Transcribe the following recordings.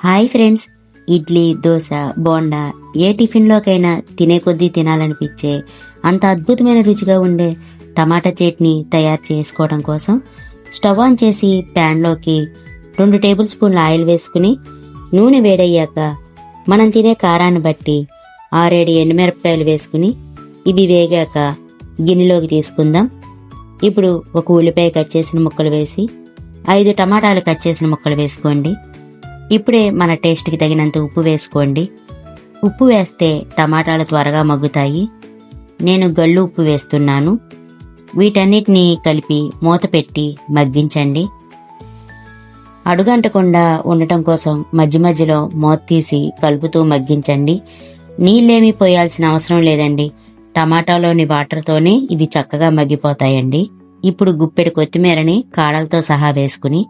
Hi friends idli dosa bonda ఏ టిఫిన్లోకైనా తినే కొద్దీ తినాలనిపించే అంత అద్భుతమైన రుచిగా ఉండే టమాటా చట్నీ తయారు చేసుకోవడం కోసం స్టవ్ ఆన్ చేసి ప్యాన్లోకి రెండు టేబుల్ స్పూన్ల ఆయిల్ వేసుకుని నూనె వేడయ్యాక మనం తినే కారాన్ని బట్టి ఆరేడు ఎండుమిరపకాయలు వేసుకుని ఇవి వేగాక గిన్నెలోకి తీసుకుందాం. ఇప్పుడు ఒక ఉల్లిపాయ కట్ చేసిన ముక్కలు వేసి ఐదు టమాటాలు కట్ చేసిన ముక్కలు వేసుకోండి. ఇప్పుడే మన టేస్ట్కి తగినంత ఉప్పు వేసుకోండి. ఉప్పు వేస్తే టమాటాలు త్వరగా మగ్గుతాయి. నేను గళ్ళు ఉప్పు వేస్తున్నాను. వీటన్నిటినీ కలిపి మూత పెట్టి మగ్గించండి. అడుగంటకుండా ఉండటం కోసం మధ్య మధ్యలో మూత తీసి కలుపుతూ మగ్గించండి. నీళ్ళేమీ పోయాల్సిన అవసరం లేదండి. టమాటాలోని వాటర్తోనే ఇవి చక్కగా మగ్గిపోతాయండి. ఇప్పుడు గుప్పెడు కొత్తిమీరని కాడలతో సహా వేసుకుని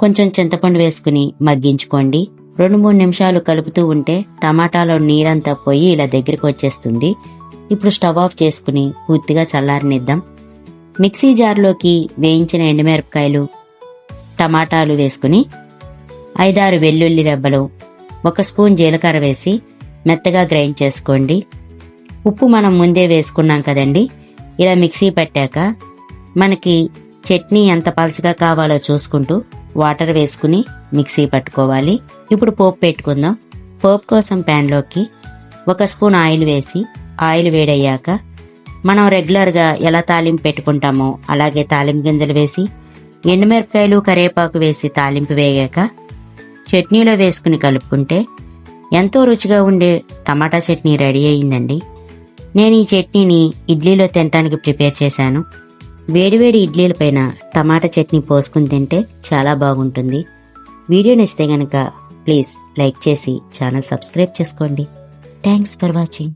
కొంచెం చింతపండు వేసుకుని మగ్గించుకోండి. రెండు మూడు నిమిషాలు కలుపుతూ ఉంటే టమాటాలో నీరంతా పోయి ఇలా దగ్గరికి వచ్చేస్తుంది. ఇప్పుడు స్టవ్ ఆఫ్ చేసుకుని పూర్తిగా చల్లారనిద్దాం. మిక్సీ జార్లోకి వేయించిన ఎండుమిరపకాయలు టమాటాలు వేసుకుని ఐదారు వెల్లుల్లి రెబ్బలు ఒక స్పూన్ జీలకర్ర వేసి మెత్తగా గ్రైండ్ చేసుకోండి. ఉప్పు మనం ముందే వేసుకున్నాం కదండి. ఇలా మిక్సీ పెట్టాక మనకి చట్నీ ఎంత పలచగా కావాలో చూసుకుంటూ వాటర్ వేసుకుని మిక్సీ పట్టుకోవాలి. ఇప్పుడు పోపు పెట్టుకుందాం. పోపు కోసం ప్యాన్లోకి ఒక స్పూన్ ఆయిల్ వేసి ఆయిల్ వేడయ్యాక మనం రెగ్యులర్గా ఎలా తాలింపు పెట్టుకుంటామో అలాగే తాలింపు గింజలు వేసి ఎండుమిరపకాయలు కరివేపాకు వేసి తాలింపు వేగాక చట్నీలో వేసుకుని కలుపుకుంటే ఎంతో రుచిగా ఉండే టమాటా చట్నీ రెడీ అయ్యిందండి. నేను ఈ చట్నీని ఇడ్లీలో తినడానికి ప్రిపేర్ చేశాను. వేడివేడి ఇడ్లీలపైన టమాటా చట్నీ పోసుకుని తింటే చాలా బాగుంటుంది. వీడియో నచ్చితే గనక ప్లీజ్ లైక్ చేసి ఛానల్ సబ్స్క్రైబ్ చేసుకోండి. Thanks for watching.